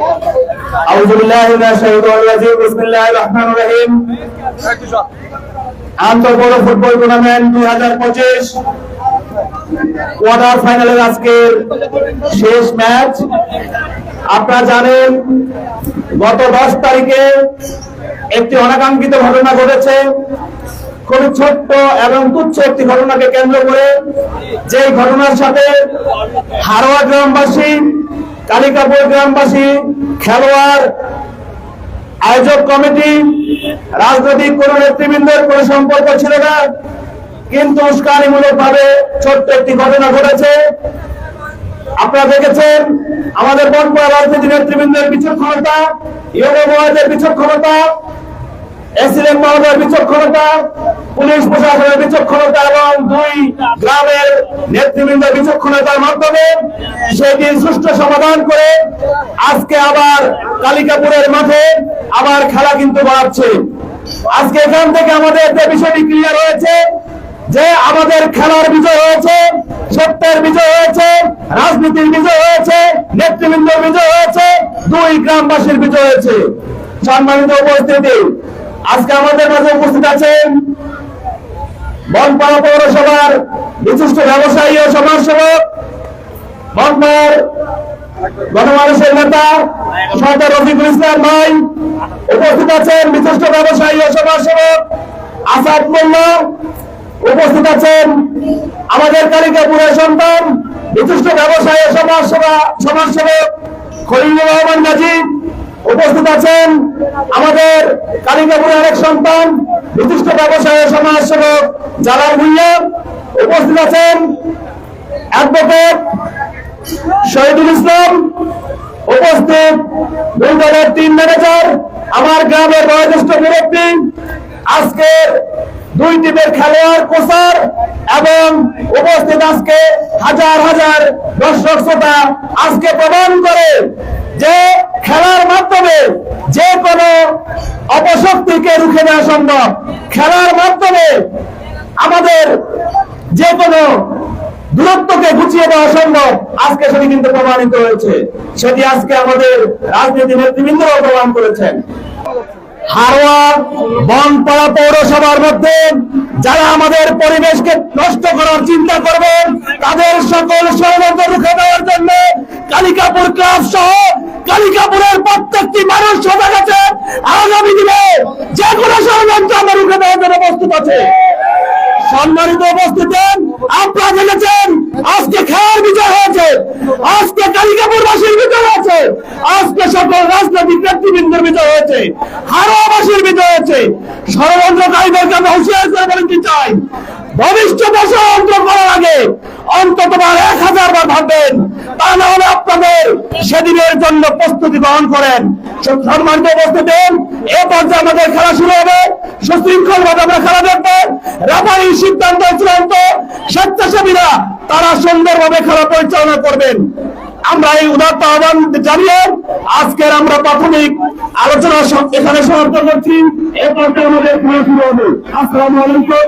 أعوذ بالله من الشيطان الرجيم بسم الله الرحمن الرحيم আন্তর্বড় football tournament দুই হাজার পঁচিশ কোয়ার্টার ফাইনালের আজকের শেষ ম্যাচ আপনারা জানেন গত দশ তারিখে একটি অনাকাঙ্ক্ষিত ঘটনা ঘটেছে খুবই ছোট্ট এবং তুচ্ছ একটি ঘটনাকে কেন্দ্র করে যে ঘটনার সাথে হারোয়া গ্রামবাসী কালিকাপুর গ্রামবাসী, খেলোয়াড়, আয়োজক কমিটি, রাজনৈতিক কোন নেতৃবৃন্দের কোন সম্পর্ক ছিল না। কিন্তু উস্কানিমূলক ভাবে ছোট্ট একটি ঘটনা ঘটেছে। আপনারা দেখেছেন, আমাদের বনপুরা রাজনীতি নেতৃবৃন্দের বিচক্ষণতা, ইয়োগ বিচক্ষণতা এসিলেন মহোদয়ের বিচক্ষণতা, পুলিশ প্রশাসনের বিচক্ষণতা এবং দুই গ্রামের নেতৃবৃন্দ বিচক্ষণতার মাধ্যমে সেটি সুষ্ঠু সমাধান করে আজকে আবার কালিকাপুরের মাঠে আবার খেলা কিন্তু বাড়ছে। আজকে এখান থেকে আমাদের যে বিষয়টি ক্লিয়ার হয়েছে, যে আমাদের খেলার বিজয় হয়েছে, সত্যের বিজয় হয়েছে, রাজনীতির বিজয় হয়েছে, নেতৃবৃন্দের বিজয় হয়েছে, দুই গ্রামবাসীর বিজয় হয়েছে। সম্মানিত উপস্থিতি আজকে আমাদের মাঝে উপস্থিত আছেন বনপাড়া পৌরসভার বিশিষ্ট ব্যবসায়ী ও সমাজসেবক বনপাড়ার গণমানুষের নেতা, সরকার রফিকুল ইসলাম ভাই, উপস্থিত আছেন বিশিষ্ট ব্যবসায়ী ও সমাজসেবক আসাদ মোল্লা, উপস্থিত আছেন আমাদের কালিকাপুরের সন্তান, বিশিষ্ট ব্যবসায়ী সমাজসেবা সমাজসেবক খলিলুর রহমান গাজী উপস্থিত আছেন আমাদের কালিকাপুরের আরেক সন্তান বিশিষ্ট ব্যবসায়ী ও সমাজসেবক জালাল ভুইয়া। উপস্থিত আছেন অ্যাডভোকেট শহীদুল ইসলাম। উপস্থিত দুই দলের তিন ম্যানেজার আমার গ্রামের বয়োজ্যেষ্ঠ মুরব্বী, আজকের দুই টিমের খেলোয়াড়, কোচার, এবং উপস্থিত আজকে হাজার হাজার দর্শক, শ্রোতা আজকে প্রমাণ করে যে খেলার মাধ্যমে যে কোনো অপশক্তিকে রুখে দেওয়া সম্ভব। খেলার মাধ্যমে আমাদের যে কোনো দূরত্বকে গুছিয়ে দেওয়া সম্ভব। আজকে সেটি কিন্তু প্রমাণিত হয়েছে। সেটি আজকে আমাদের রাজনীতি নেতৃবৃন্দরাও প্রমাণ করেছেন। হারোয়া, বনপাড়া পৌরসভার মধ্যে যারা আমাদের পরিবেশকে নষ্ট করার চিন্তা করবেন, তাদের সকল ষড়যন্ত্র রুখে দেওয়ার জন্য কালিকাপুর ক্লাব সহ কালিকাপুরের প্রত্যেকটি মানুষ সজাগ আছে আগামী দিনে যে কোনো ষড়যন্ত্র আমরা রুখে দেওয়ার জন্য প্রস্তুত আছে। সম্মানিত উপস্থিতি আপনারা দেখেছেন, আজকে খেলার বিচার হয়েছে। আজকে কালিকাপুরবাসীর বিজয় হয়েছে। আজকে সকল রাজনৈতিক নেতৃবৃন্দের বিজয় হয়েছে। হারোয়াবাসীর বিজয় হয়েছে। ষড়যন্ত্রকারীদেরকে আমরা হুঁশিয়ার করে বলে দিতে চাই ভবিষ্যতে ষড়যন্ত্র করার আগে অন্তত এক হাজার বার ভাববেন, তা না হলে আপনাদের সেদিনের জন্য প্রস্তুতি গ্রহণ করেন। সম্মানিত উপস্থিতি, এ পর্যায়ে আমাদের খেলা শুরু হবে। সুশৃঙ্খল ভাবে আমরা খেলা দেখবেন রেফারির সিদ্ধান্ত, চূড়ান্ত স্বেচ্ছাসেবীরা তারা সুন্দরভাবে খেলা পরিচালনা করবেন। আমরা এই উদাত্ত আহ্বান জানিয়ে আজকের আমরা প্রাথমিক আলোচনা এখানে সমাপ্ত করছি। এরপর আমাদের আসসালামু আলাইকুম